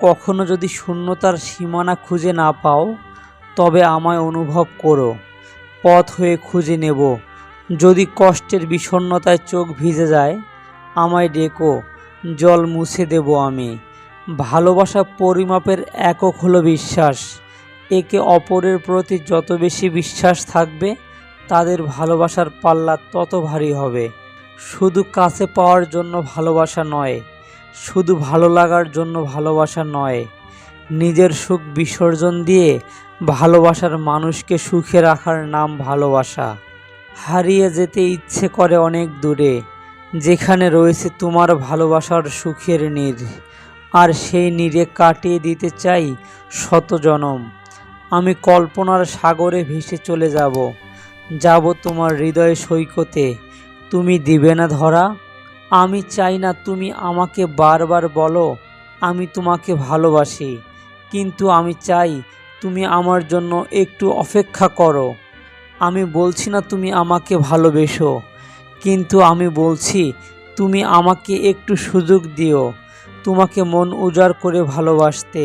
কখনো যদি শূন্যতার সীমানা খুঁজে না পাও, তবে আমায় অনুভব করো। পথ হয়ে খুঁজে নেব। যদি কষ্টের বিষণ্ণতায় চোখ ভিজে যায়, আমায় ডেকো। জল মুছে দেব আমি। ভালোবাসা পরিমাপের একক হলো বিশ্বাস। একে অপরের প্রতি যত বেশি বিশ্বাস থাকবে, তাদের ভালোবাসার পাল্লা তত ভারী হবে। শুধু কাছে পাওয়ার জন্য ভালোবাসা নয় শুধু ভালো লাগার জন্য ভালোবাসা নয়, নিজের সুখ বিসর্জন দিয়ে ভালোবাসার মানুষকে সুখে রাখার নাম ভালোবাসা। হারিয়ে যেতে ইচ্ছে করে অনেক দূরে, যেখানে রয়েছে তোমার ভালোবাসার সুখের নীর। আর সেই নীরে কাটিয়ে দিতে চাই শত জনম। আমি কল্পনার সাগরে ভেসে চলে যাব যাব তোমার হৃদয় সৈকতে। তুমি দিবে না ধরা আমি চাই না তুমি আমাকে বারবার বলো, আমি তোমাকে ভালোবাসি। কিন্তু আমি চাই তুমি আমার জন্য একটু অপেক্ষা করো। আমি বলছি না তুমি আমাকে ভালোবেসো, কিন্তু আমি বলছি তুমি আমাকে একটু সুযোগ দিও, তোমাকে মন উজাড় করে ভালোবাসতে।